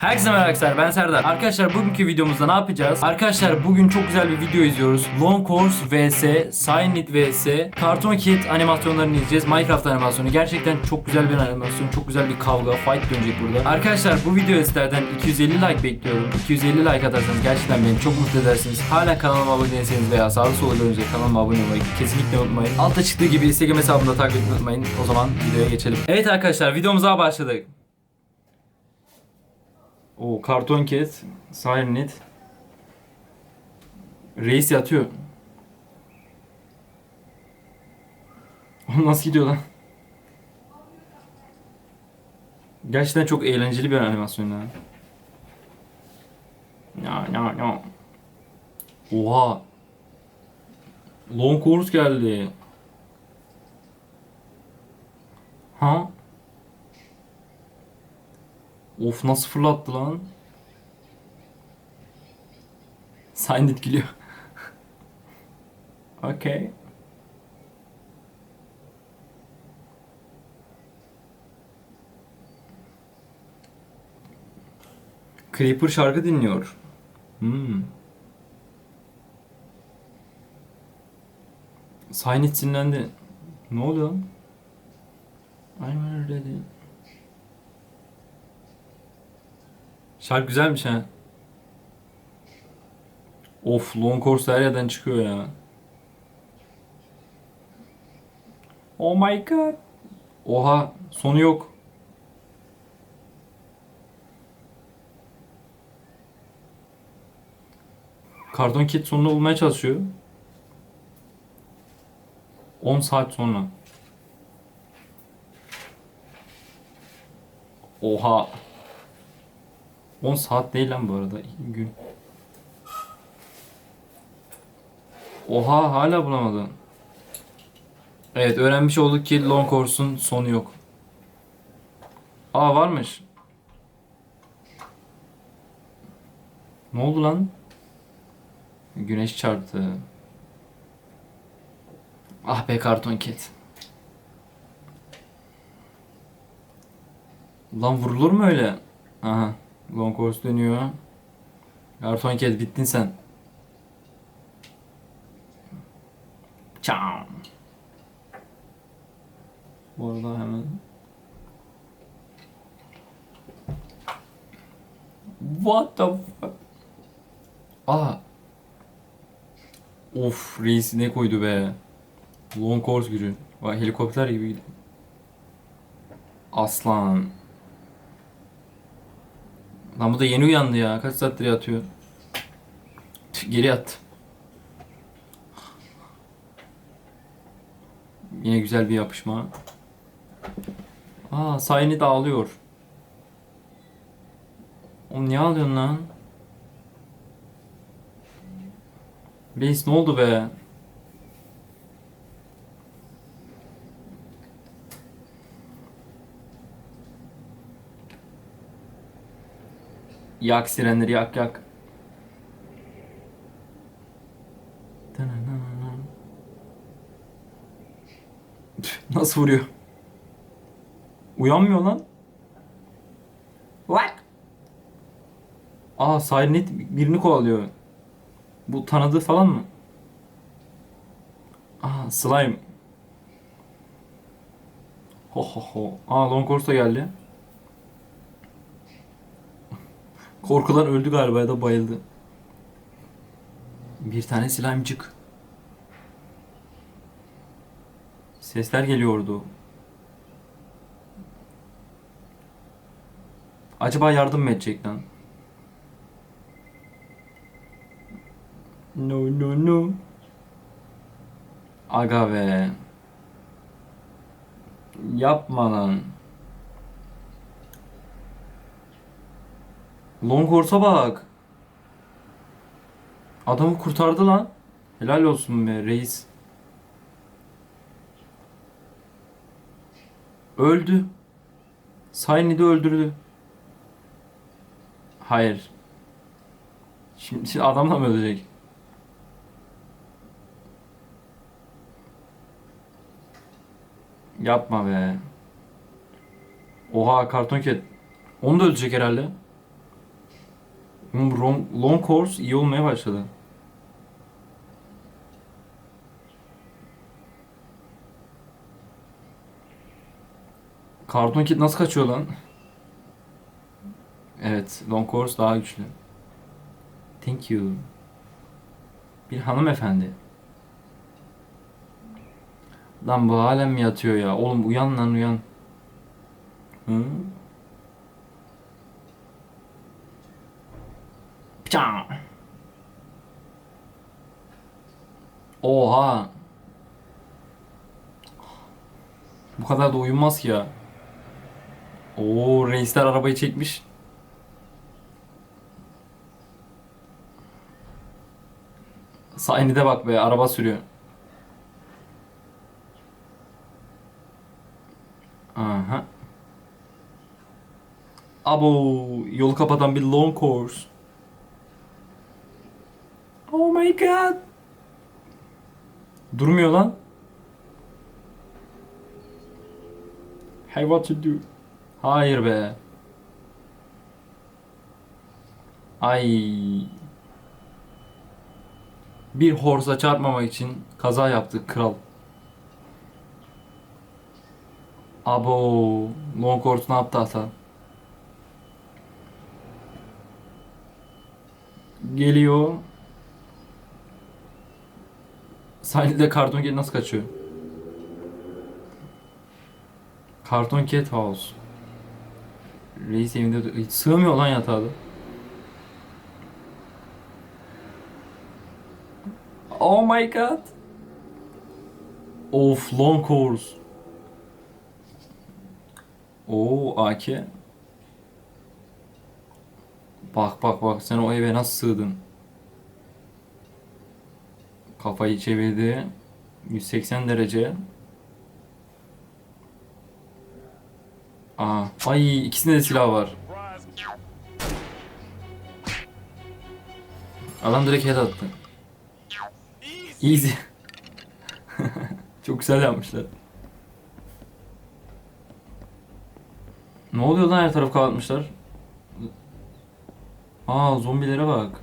Herkese merhaba arkadaşlar ben Serdar. Arkadaşlar bugünkü videomuzda ne yapacağız? Arkadaşlar bugün çok güzel bir video izliyoruz. Long Course vs Cyanid vs Cartoon Kid animasyonlarını izleyeceğiz. Minecraft animasyonu. Gerçekten çok güzel bir animasyon. Çok güzel bir kavga, fight dönecek burada. Arkadaşlar bu video sizlerden 250 like bekliyorum. 250 like atarsanız gerçekten beni çok mutlu edersiniz. Hala kanalıma abone değilseniz veya sağda solda görünce kanalıma abone olmayı kesinlikle unutmayın. Altta çıktığı gibi Instagram hesabımda takip etmeyi unutmayın. O zaman videoya geçelim. Evet arkadaşlar videomuza başladık. O karton ket, Cyanid. Reis yatıyor. Oğlum nasıl gidiyor lan? Gerçekten çok eğlenceli bir animasyon ya. Ya ya ya. Oha. Long course geldi. Ha? Of nasıl fırlattı lan? Signed gülüyor. okay. Creeper şarkı dinliyor. Hmm. Sinirlendi. Ne oluyor? I'm ready. Şarkı güzelmiş ha. Of long course her yerden çıkıyor ya. Oh my god. Oha sonu yok. Karton Kit sonunu bulmaya çalışıyor. 10 saat sonra. Oha. 10 saat değil lan bu arada. Gün. Oha hala bulamadım. Evet öğrenmiş olduk ki long course'un sonu yok. Aa varmış. Ne oldu lan? Güneş çarptı. Ah be karton ket. Lan vurulur mu öyle? Aha. Long course dönüyor. Karton ket bittin sen. Çam. Bu arada hemen. What the fuck? Aa. Of reis ne koydu be. Long course gücü. Helikopter gibi. Aslan. Lan bu da yeni uyandı ya. Kaç saattir yatıyor. Tüh, Geri yat. Yine güzel bir yapışma. Aa Sayni de ağlıyor. Oğlum niye ağlıyorsun lan? Reis ne oldu be? Yak sirenleri yak yak. Nasıl vuruyor? Uyanmıyor lan. What? Aa Sirenet birini kovalıyor. Bu tanıdığı falan mı? Aa slime. Ho ho ho. Aa Long Course da geldi. Korkudan öldü galiba ya da bayıldı. Bir tane slime'cık. Sesler geliyordu. Acaba yardım mı edecek lan? No no no. Aga be. Yapma lan. Longhorse'a bak. Adamı kurtardı lan. Helal olsun be reis. Öldü. Saynid'i öldürdü. Hayır. Şimdi, şimdi adamla mı ölecek? Yapma be. Oha karton ket. Onu da ölecek herhalde. Long, long course iyi olmaya başladı. Karton Kid nasıl kaçıyor lan? Evet, Long Course daha güçlü. Thank you. Bir hanımefendi. Lan bu halen mi yatıyor ya? Oğlum uyan lan uyan. Hı? Pçaa. Oha. Bu kadar da uyumaz ki ya. Oo reisler arabayı çekmiş. Sahnede bak be araba sürüyor. Aha. Abo yolu kapatan bir long course. Oh my god. Durmuyor lan. Hey what to do? Hayır be. Ay. Bir horsa çarpmamak için kaza yaptı kral. Abo, long course ne yaptı hata? Geliyor. Sahilde karton ket nasıl kaçıyor? Karton Cat House. Reis evinde hiç sığmıyor lan yatağa. Oh my god. Of long course. Oo AK. Bak bak bak sen o eve nasıl sığdın? Kafayı çevirdi. 180 derece. Aa, ay ikisinde de silah var. Adam direkt head attı. Easy. Çok güzel yapmışlar. Ne oluyor lan her tarafı kapatmışlar? Aa zombilere bak.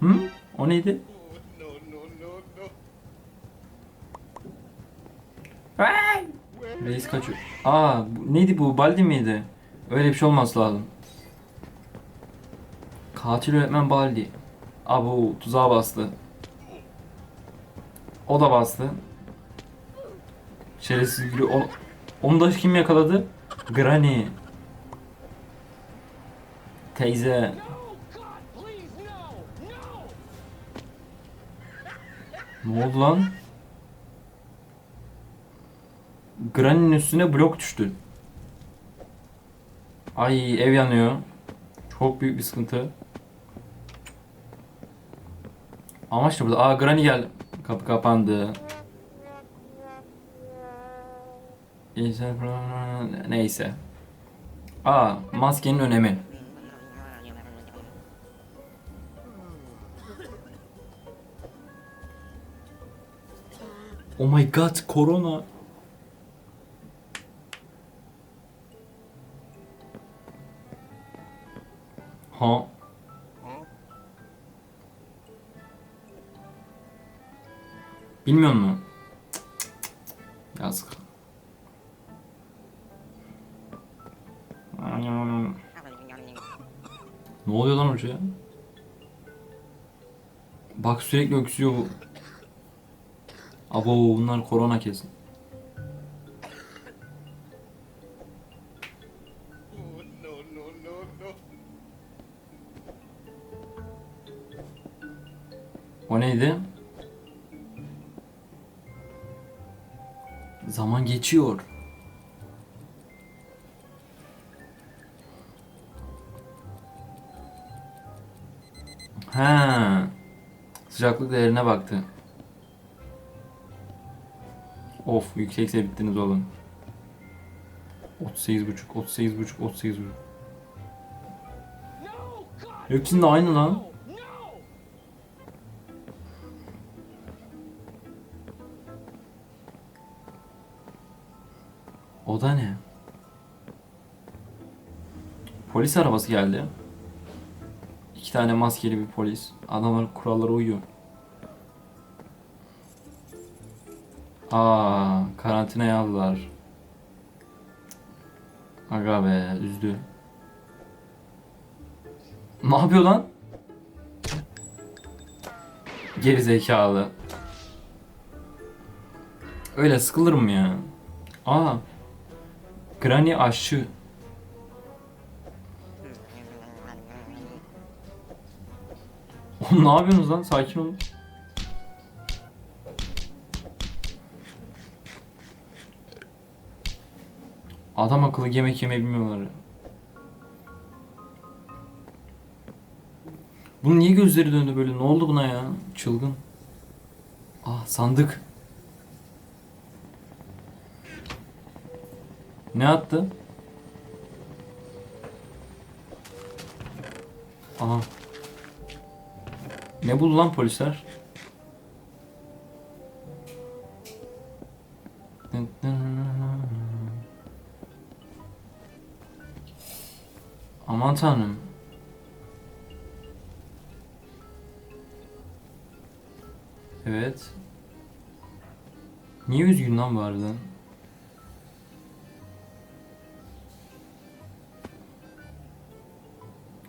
Hı? O neydi? Ay! Reis kaçıyor. Aa bu, neydi bu? Baldi miydi? Öyle bir şey olması lazım. Katil öğretmen Baldi. Abu tuzağa bastı. O da bastı. Şerefsiz gülü. O, onu da kim yakaladı? Granny. Teyze. Ne oldu lan? Granny'nin üstüne blok düştü. Ay ev yanıyor. Çok büyük bir sıkıntı. Amaç da burada. Aa Granny geldi. Kapı kapandı. Neyse. Aa maskenin önemi. Oh my god, korona. Ha. Bilmiyor musun? Yazık. Ne oluyor lan hocaya? Bak sürekli öksürüyor bu. Abo bunlar korona kesin. O neydi? Zaman geçiyor. Ha. Sıcaklık değerine baktı. Of yüksekse bittiniz oğlum. 38 buçuk, 38 buçuk, 38 aynı lan. O da ne? Polis arabası geldi. İki tane maskeli bir polis. Adamlar kurallara uyuyor. Aa, karantinaya aldılar. Aga be, üzdü. Ne yapıyor lan? Geri zekalı. Öyle sıkılır mı ya? Aa. Granny aşçı. Oğlum ne yapıyorsunuz lan? Sakin olun. Adam akıllı yemek yemeyi bilmiyorlar. Bunun niye gözleri döndü böyle? Ne oldu buna ya? Çılgın. Ah sandık. Ne attı? Aha. Ne buldu lan polisler? Aman tanrım. Evet. Niye üzgün lan harbiden?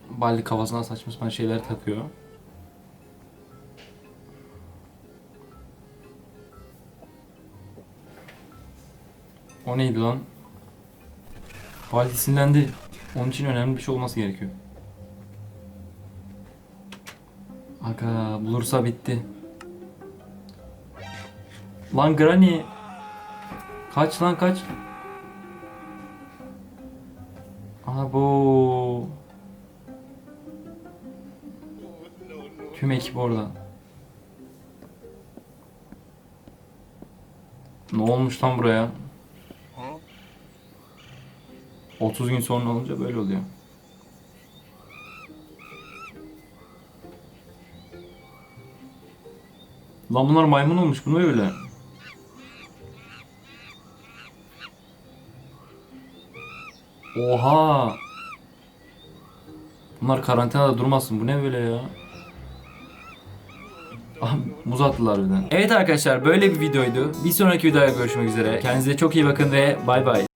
Baldi kafasına saçma sapan şeyler takıyor. O neydi lan? Baldi sinirlendi. Onun için önemli bir şey olması gerekiyor. Aga bulursa bitti. Lan Granny. Kaç lan kaç. Abo. Tüm ekip orada. Ne olmuş lan buraya? 30 gün sonra olunca böyle oluyor. Lan bunlar maymun olmuş. Bu ne öyle? Oha! Bunlar karantinada durmasın. Bu ne böyle ya? Ah, muz attılar birden. Evet arkadaşlar böyle bir videoydu. Bir sonraki videoya görüşmek üzere. Kendinize çok iyi bakın ve bay bay.